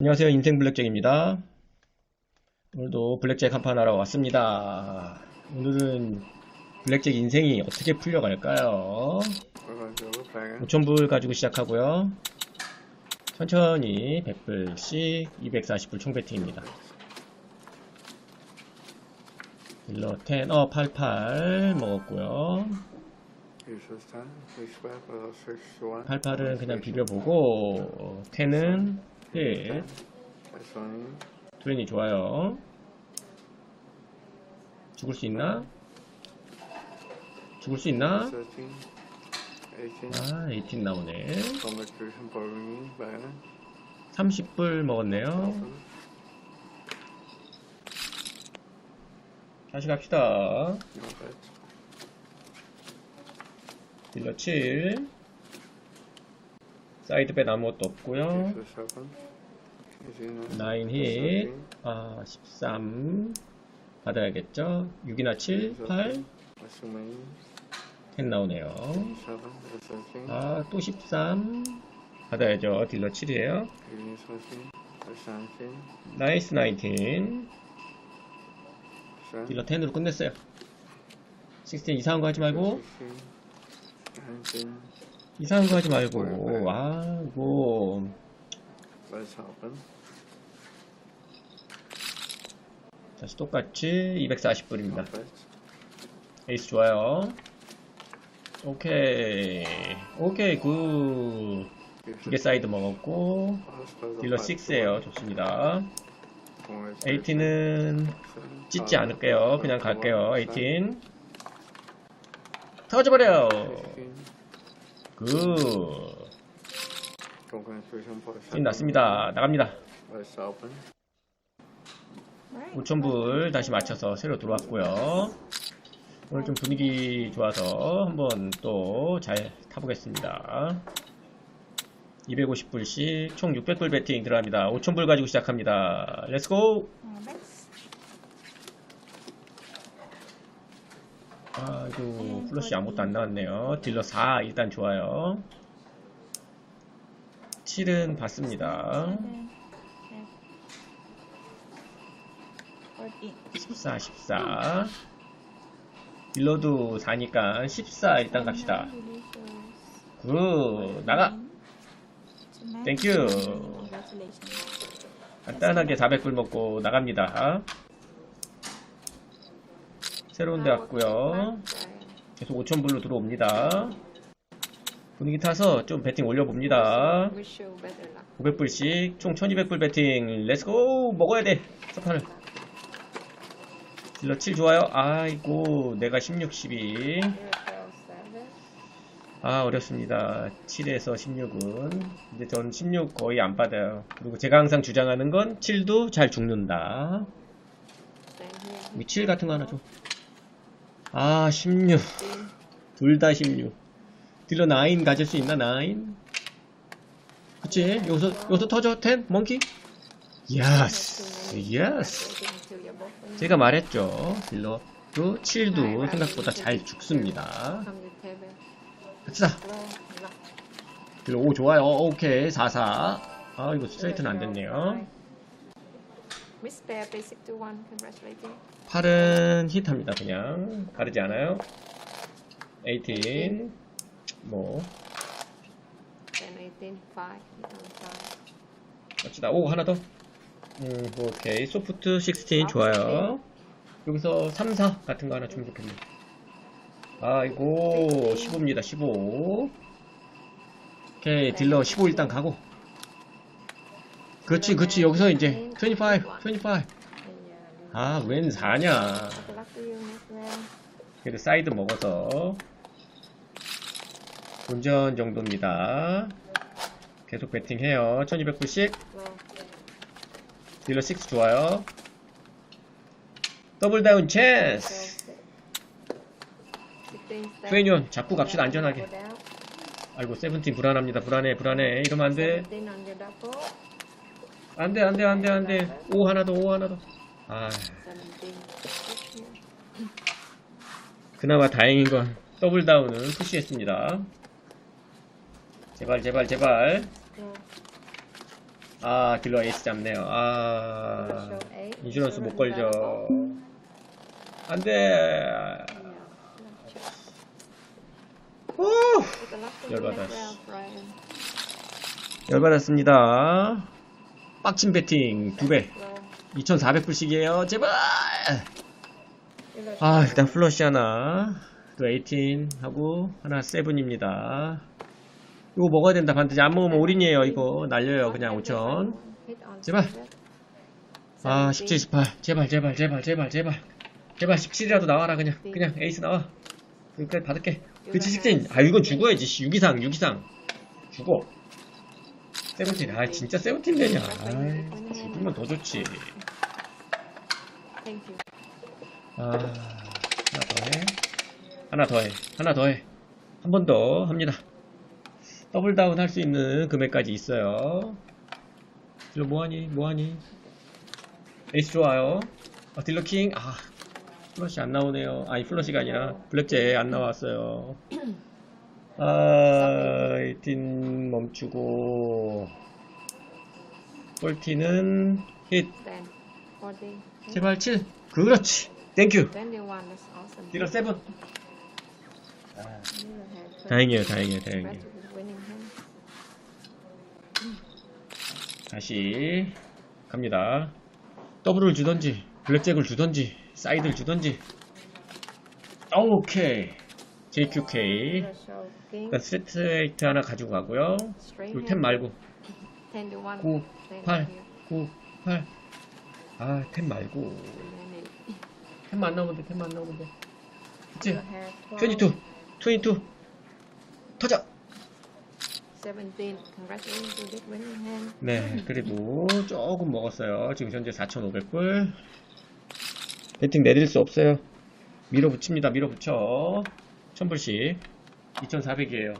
안녕하세요. 인생 블랙잭입니다. 오늘도 블랙잭 한판 하러 왔습니다. 오늘은 블랙잭 인생이 어떻게 풀려갈까요? 5,000불 가지고 시작하고요. 천천히 100불씩 240불 총 배팅입니다. 딜러 10, 어, 88 먹었고요. 88은 그냥 비벼보고, 10은 힐. 트렌이 좋아요. 죽을 수 있나? 죽을 수 있나? 아, 18 나오네. 30불 먹었네요. 다시 갑시다. 딜러 7. 사이드bet 아무것도 없고요. 9 힛. 아, 13. 받아야겠죠? 6이나 7, 8. 10 나오네요. 아, 또 13. 받아야죠. 딜러 7이에요. 나이스 19. 딜러 10으로 끝냈어요. 16 이상한 거 하지 말고. 이상한 거 하지 말고. 아, 이거. 다시 똑같이 240불입니다. 에이스 좋아요. 오케이. 오케이, 굿. 기계 사이드 먹었고. 딜러 6에요. 좋습니다. 18은 찢지 않을게요. 그냥 갈게요. 18. 터져버려! 굿. 씬 났습니다. 나갑니다. 5,000불 다시 맞춰서 새로 들어왔고요. 오늘 좀 분위기 좋아서 한번 또 잘 타보겠습니다. 250불씩 총 600불 배팅 들어갑니다. 5,000불 가지고 시작합니다. 렛츠고! 아이고, 플러시 아무것도 안 나왔네요. 딜러 4 일단 좋아요. 7은 봤습니다. 14, 14. 딜러도 4니까 14 일단 갑시다. 굿, 나가! 땡큐. 간단하게 400불 먹고 나갑니다. 새로운 데 왔고요. 계속 5,000불로 들어옵니다. 분위기 타서 좀 배팅 올려봅니다. 500불씩 총 1200불 배팅. 렛츠고 먹어야 돼. 서판을. 딜러 7 좋아요. 아이고 내가 16, 12 아 어렵습니다. 7에서 16은. 근데 전16 거의 안 받아요. 그리고 제가 항상 주장하는 건 7도 잘 죽는다. 우리 7 같은 거 하나 줘 아 16 둘 다 16 딜러 9 가질 수 있나 9 그치? 여기서 여기서 터져 10 몽키? 예스 예스 제가 말했죠. 딜러도 7도 생각보다 잘 죽습니다. 갑시다. 딜러 5 좋아요. 어, 오케이. 4 4 아 이거 스트레이트는 안 됐네요 8은 힛합니다 그냥 가르지 않아요 18뭐 갑시다. 오, 하나 더. 음, 오케이. 소프트 16 좋아요. 여기서 3, 4 같은 거 하나 주면 좋겠네. 아이고, 15입니다. 15. 오케이. 딜러 15 일단 가고. 그렇지, 그렇지. 여기서 이제 25, 25. 아, 웬 4냐. 그래도 사이드 먹어서. 운전 정도입니다. 계속 배팅해요. 1200불씩. 딜러 6 좋아요. 더블 다운 찬스. 21 잡고 갑시다 안전하게. 아이고 세븐틴 불안합니다. 불안해 불안해. 이러면 안 돼. 안 돼, 안 돼, 안 돼, 안 돼. 오 하나 더, 오 하나 더. 아, 그나마 다행인 건 더블 다운은 푸시했습니다. 제발, 제발, 제발. 아, 딜러 에이스 잡네요. 아, 인슈런스 못 걸죠. 안 돼. 오! 열받아. 열받았습니다. 빡친 배팅 두 배. 2,400불씩이에요. 제발! 아, 일단 플러시 하나. 또 18 하고 하나 세븐입니다. 이거 먹어야 된다. 반드시 안 먹으면 올인이에요. 이거 날려요. 그냥 5천. 제발. 아, 17, 18. 제발, 제발, 제발, 제발, 제발. 제발 17이라도 나와라. 그냥. 그냥 에이스 나와. 여기까지 받을게. 그치, 16. 아, 이건 죽어야지. 씨. 6 이상, 6 이상. 죽어. 세븐틴. 아, 진짜 세븐틴 되냐. 아, 죽으면 더 좋지. 아, 하나 더 해. 하나 더 해. 하나 더 해. 한 번 더 합니다. 더블 다운 할 수 있는 금액까지 있어요. 딜러 뭐하니? 뭐하니? 에이스 좋아요. 아, 딜러 킹. 아, 플러시 안 나오네요. 아니, 플러시가 아니라 블랙제 안 나왔어요. 아, 18 멈추고. 폴티는 힛. 제발 7. 그렇지. 땡큐. 딜러 7. 아, 다행이에요, 다행이에요, 다행이에요. 다시 갑니다. 더블을 주던지, 블랙잭을 주던지, 사이드를 주던지. 오케이. JQK. 일단 스트레이트 하나 가지고 가고요. 그리고 템 말고. 9, 8, 9, 8. 아, 템 말고. 템만 안 나오면 돼, 템만 안 나오면 돼. 그치? 22, 22. 터져! 17. Congratulations to Dick Winningham. 네, 그래도 조금 먹었어요. 지금 현재 4,500불. 배팅 내릴 수 없어요. 밀어붙입니다. 밀어붙여. 1000불씩. 2,400이에요.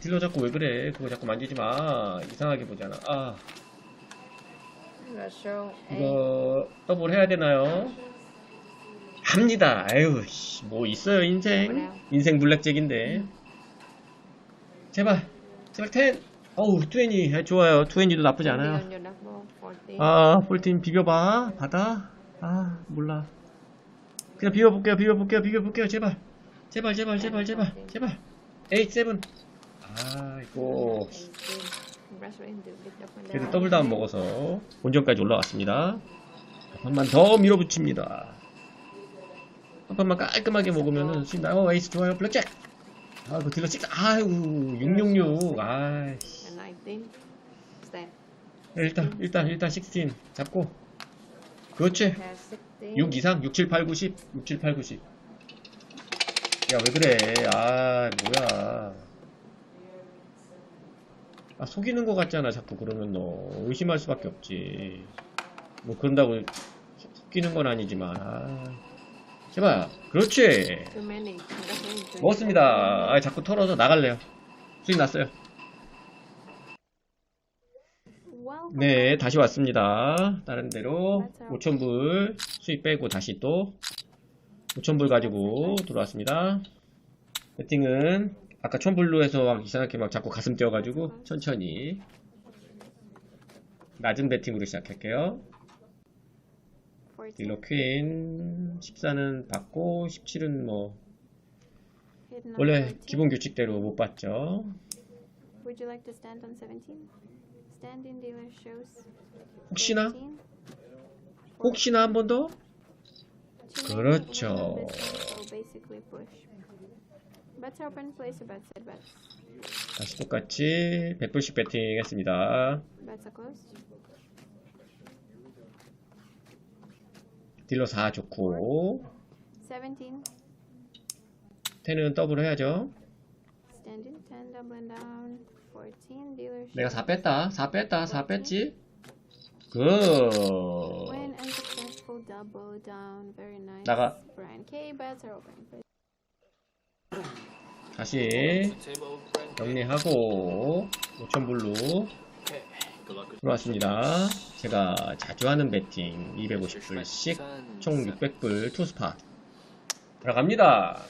딜러 자꾸 왜 그래? 그거 자꾸 만지지 마. 이상하게 보잖아. 아. 이거 더블 해야 되나요? 합니다. 아유, 씨, 뭐 있어요, 인생? 인생 블랙잭인데. 제발, 제발 10. 어우, 20. 아, 좋아요. 20도 나쁘지 않아요. On your double 14. 아, 폴팀 비벼봐. 받아. 아, 몰라. 그냥 비벼볼게요, 비벼볼게요, 비벼볼게요. 제발. 제발, 제발, 제발, 제발, 제발. 8, 7. 아이고. 18. Congratulations to Dick Winningham. 그래도 더블 다운 먹어서 본전까지 올라왔습니다. 한 판만 더 밀어붙입니다. 한 판만 깔끔하게 먹으면은 수익 나. 어, 에이스 좋아요. 블랙잭. 아, 그 딜러 6. 아유, 666. 아이씨. And 19. Stand. 일단, 일단, 일단 16 잡고. 그렇지. Has 16. 6 이상? 6, 7, 8, 9, 10. 6, 7, 8, 9, 10. 야, 왜 그래. 아, 뭐야. 아, 속이는 것 같잖아. 자꾸 그러면 너. 의심할 수밖에 없지. 뭐, 그런다고 속- 속이는 건 아니지만. 아. 제발. 그렇지. 먹었습니다. 아, 자꾸 털어서 나갈래요. 수익 났어요. 네, 다시 왔습니다. 다른 데로 5,000불 수익 빼고 다시 또 5,000불 가지고 들어왔습니다. 배팅은 아까 1,000불로 해서 막 이상하게 막 자꾸 가슴 뛰어가지고 천천히 낮은 배팅으로 시작할게요. 14. 딜러 퀸 14는 받고 17은 뭐 원래 14. 기본 규칙대로 못 받죠. Would you like to stand on 17? Stand in dealer shows. 혹시나 14. 혹시나 한 번 더? 그렇죠. 다시 똑같이 100불씩 배팅 했습니다. 딜러 4 좋고 17. 10은 더블 해야죠. Standing 10, doubling down. 14, dealer 내가 shows. 4 뺐다. 4 뺐다. 4 뺐지. 굿. Down. Very nice. 나가. Brian K. Bets are open. 다시 정리하고 5,000불로 들어왔습니다. 제가 자주 하는 배팅 250불씩 총 600불 투스팟 들어갑니다.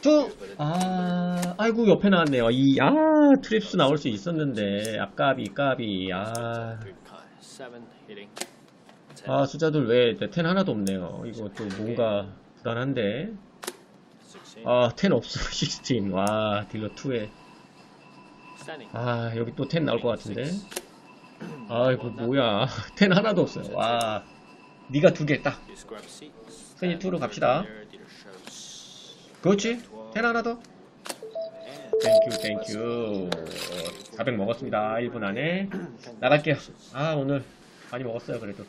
투! 아, 아이고, 옆에 나왔네요. 이, 아, 트립스 나올 수 있었는데. 아까비, 까비, 아. 아, 숫자들 왜, 텐 하나도 없네요. 이거 좀 뭔가 불안한데. Sixteen. 아, 텐 없어, 16. 와, 딜러 2에. Standing. 아, 여기 또텐 나올 것 같은데. 아이고, 뭐야. 텐 하나도 없어요. 와. 니가 두 개 딱. You scrub seats. 선이 투로 갑시다. 그렇지. 텐 하나 더. 땡큐, 땡큐. 400 먹었습니다. 1분 안에. 나갈게요. 아, 오늘 많이 먹었어요, 그래도.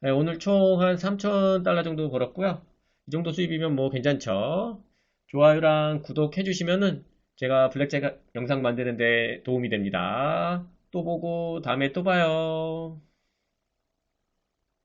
네, 오늘 총 한 3,000달러 정도 벌었고요. 이 정도 수입이면 뭐 괜찮죠? 좋아요랑 구독해 주시면은 제가 블랙잭 영상 만드는데 도움이 됩니다. 또 보고 다음에 또 봐요.